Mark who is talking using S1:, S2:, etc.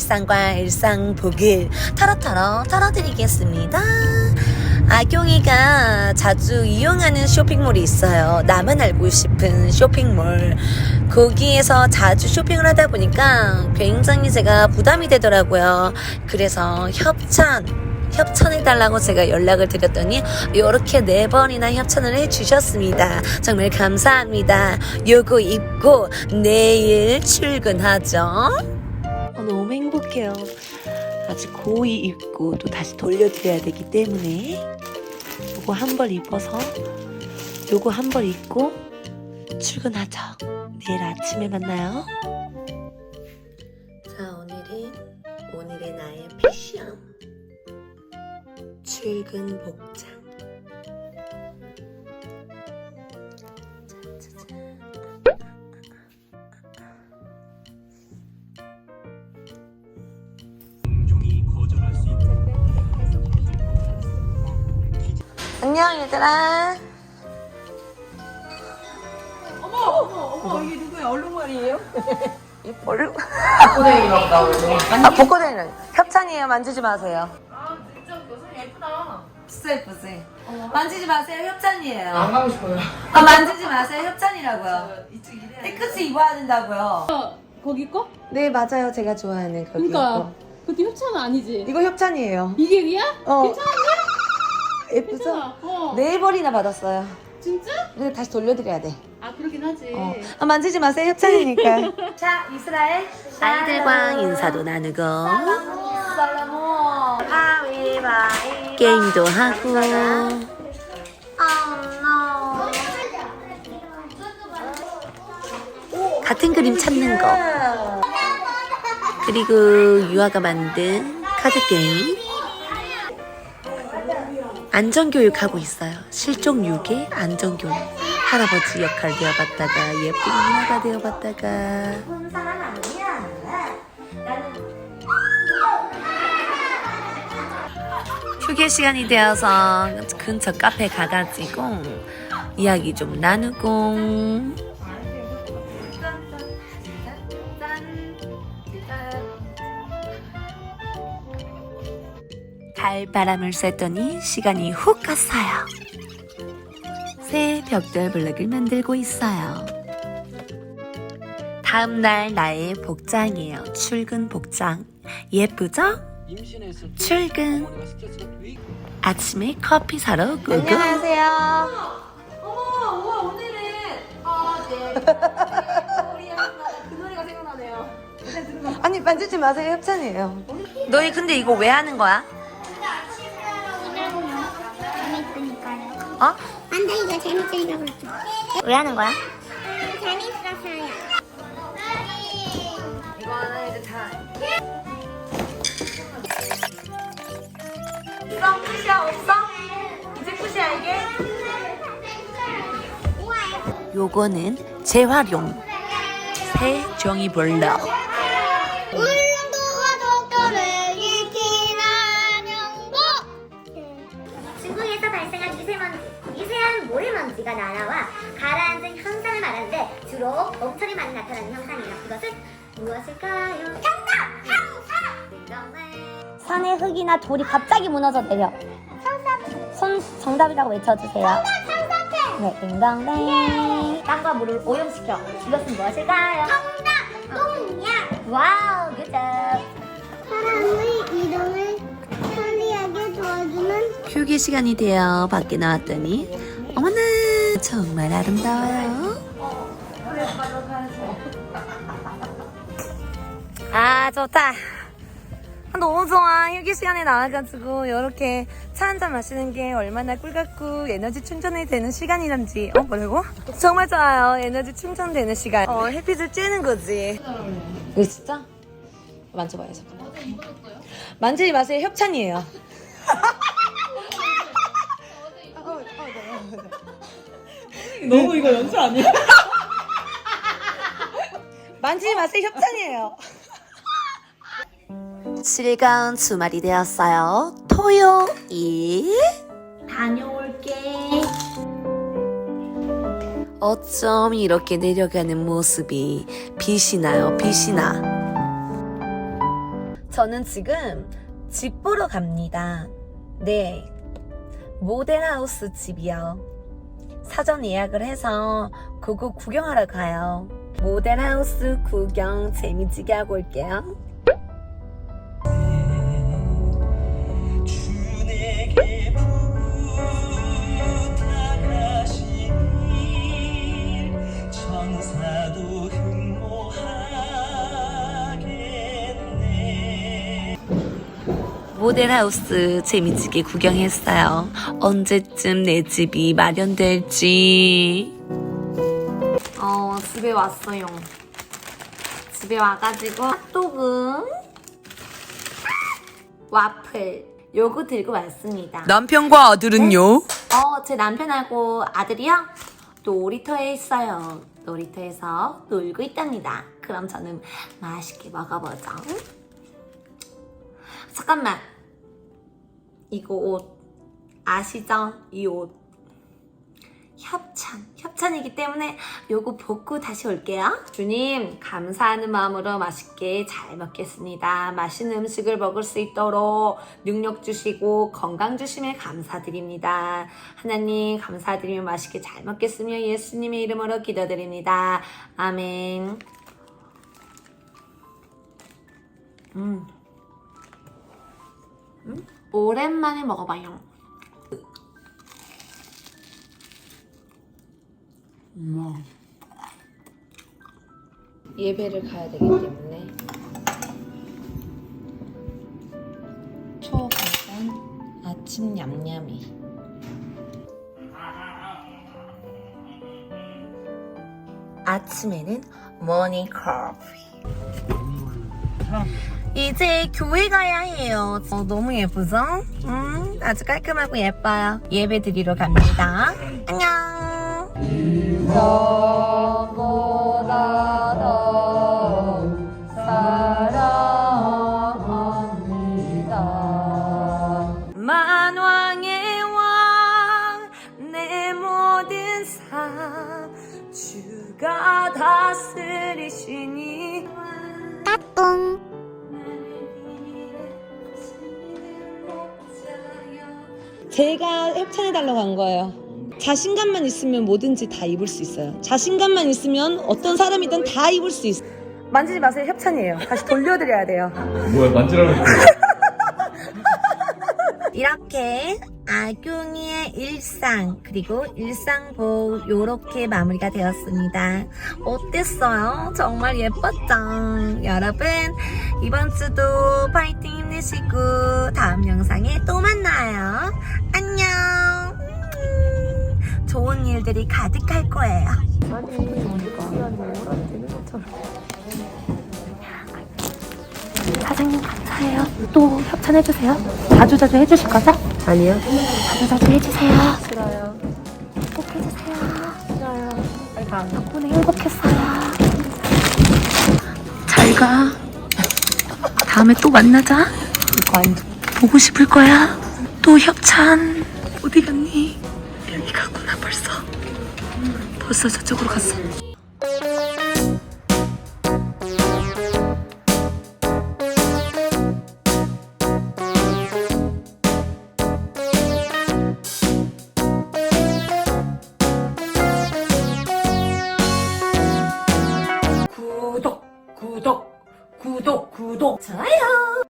S1: 일상과 일상복을 털어털어 털어드리겠습니다. 아경이가 자주 이용하는 쇼핑몰이 있어요. 나만 알고 싶은 쇼핑몰. 거기에서 자주 쇼핑을 하다 보니까 굉장히 제가 부담이 되더라고요. 그래서 협찬, 협찬해달라고 제가 연락을 드렸더니 이렇게 네 번이나 협찬을 해주셨습니다. 정말 감사합니다. 요거 입고 내일 출근하죠. 어, 행복해요. 아직 고이 입고 또 다시 돌려드려야 되기 때문에 요거 한 벌 입어서 요거 한 벌 입고 출근하죠. 내일 아침에 만나요. 자, 오늘은 오늘의 나의 패션 출근 복장. 안녕 얘들아.
S2: 어머 이게 누구야 얼룩말이에요?
S1: 이 얼굴.
S2: 고데기인가 보네.
S1: 아 복고대는 협찬이에요. 만지지 마세요.
S2: 아 진짜 예쁘다.
S1: 진짜 예쁘지? 만지지 마세요. 협찬이에요.
S2: 안 가고 싶어요.
S1: 아 만지지 마세요. 협찬이라고요.
S2: 이쪽 이래.
S1: 깨끗이 입어야 된다고요.
S3: 거기 거?
S1: 네 맞아요. 제가 좋아하는 거기.
S3: 그러니까 그것도 협찬은 아니지.
S1: 이거 협찬이에요.
S3: 이게 리야?
S1: 어.
S3: 괜찮은데?
S1: 예쁘죠?
S3: 어.
S1: 네 벌이나 받았어요.
S3: 진짜?
S1: 근데 다시 돌려드려야 돼.
S3: 아 그러긴 하지.
S1: 어. 아, 만지지 마세요. 협찬이니까. 자 이스라엘 아이들과 인사도 나누고 게임도 하고 같은 그림 찾는 거 그리고 유아가 만든 카드 게임 안전교육 하고 있어요. 실종 유괴 안전교육. 할아버지 역할 되어봤다가 예쁜 누나가 되어봤다가. 휴게 시간이 되어서 근처 카페 가가지고 이야기 좀 나누고 달바람을 쐈더니 시간이 훅 갔어요. 새 벽돌 블럭을 만들고 있어요. 다음 날 나의 복장이에요. 출근 복장. 예쁘죠? 출근. 아침에 커피 사러 고고.
S2: 안녕하세요. 어머 우와 오늘은 아 네. 우리 그 노래가 생각나네요.
S1: 아니 만지지 마세요. 협찬이에요. 너희 근데 이거 왜 하는 거야? 어?
S4: 안돼 이거 재밌으니까 그렇죠.
S1: 왜 하는 거야?
S4: 재밌었어요.
S1: 이거는 이제 다. 있어? 끝이야 없어? 이제 끝이야 이게? 요거는 재활용 새 종이 블럭.
S4: 모래먼지가 날아와 가라앉은 현상을 말하는데 주로 봄철이 많이 나타나는 현상이에요. 그것은 무엇일까요? 정답!
S5: 산의 흙이나 돌이 갑자기 무너져 내려. 손 정답이라고 외쳐주세요. 네, 딩동댕. 땅과 물을 오염시켜. 이것은 무엇일까요?
S4: 정답! 똥이야!
S5: 와우, 굿잡.
S4: 사람의 이동을 편리하게 도와주는
S1: 휴게 시간이 되어 밖에 나왔더니 어머나 정말 아름다워요. 아 좋다. 아, 너무 좋아. 휴게 시간에 나와가지고 이렇게 차 한잔 마시는 게 얼마나 꿀 같고 에너지 충전이 되는 시간이란지. 어 뭐라고? 정말 좋아요. 에너지 충전되는 시간. 어 햇빛을 쬐는 거지. 이거 진짜? 만져봐요 잠깐만. 만지지 마세요. 협찬이에요.
S2: 너무 이거 연주 아니야?
S1: 만지지 마세요. 협찬이에요. 즐거운 주말이 되었어요. 토요일.
S5: 다녀올게.
S1: 어쩜 이렇게 내려가는 모습이 빛이 나요. 빛이 나. 저는 지금 집 보러 갑니다. 네. 모델하우스 집이요. 사전 예약을 해서 그거 구경하러 가요. 모델하우스 구경 재미지게 하고 올게요. 모델하우스 재미지게 구경했어요. 언제쯤 내 집이 마련될지. 어, 집에 왔어요. 집에 와가지고 핫도그, 와플, 요거 들고 왔습니다.
S6: 남편과 아들은요?
S1: 어, 제 남편하고 아들이요? 놀이터에 있어요. 놀이터에서 놀고 있답니다. 그럼 저는 맛있게 먹어보죠. 잠깐만. 이거 옷 아시죠? 이 옷. 협찬. 협찬이기 때문에 요거 벗고 다시 올게요. 주님, 감사하는 마음으로 맛있게 잘 먹겠습니다. 맛있는 음식을 먹을 수 있도록 능력 주시고 건강 주심에 감사드립니다. 하나님, 감사드리며 맛있게 잘 먹겠으며 예수님의 이름으로 기도드립니다. 아멘. 음. 음? 오랜만에 먹어봐요. 예배를 가야 되기 때문에 초간단 아침 냠냠이 아침에는 모닝 커피 이제 교회 가야 해요. 어, 너무 예쁘죠? 음, 아주 깔끔하고 예뻐요. 예배 드리러 갑니다. 안녕. 주가 다스리시니. 제가 협찬해달라고 한 거예요. 자신감만 있으면 뭐든지 다 입을 수 있어요. 자신감만 있으면 어떤 사람이든 다 입을 수 있어요. 만지지 마세요. 협찬이에요. 다시 돌려드려야 돼요.
S7: 뭐야 만지라는
S1: 이렇게 아경이의 일상 그리고 일상복 요렇게 마무리가 되었습니다. 어땠어요? 정말 예뻤죠? 여러분 이번 주도 파이팅 힘내시고 다음 영상에 또 만나요. 안녕. 음, 좋은 일들이 가득할 거예요.
S5: 사장님 감사해요. 또 협찬해주세요. 자주자주 해주실 거죠? 아니요. 자주자주 해주세요. 싫어요. 꼭 해주세요. 싫어요. 덕분에 행복했어요.
S1: 잘 가. 다음에 또 만나자. 보고 싶을 거야. 또 협찬. 어디 갔니? 여기 가구나 벌써. 벌써 저쪽으로 갔어.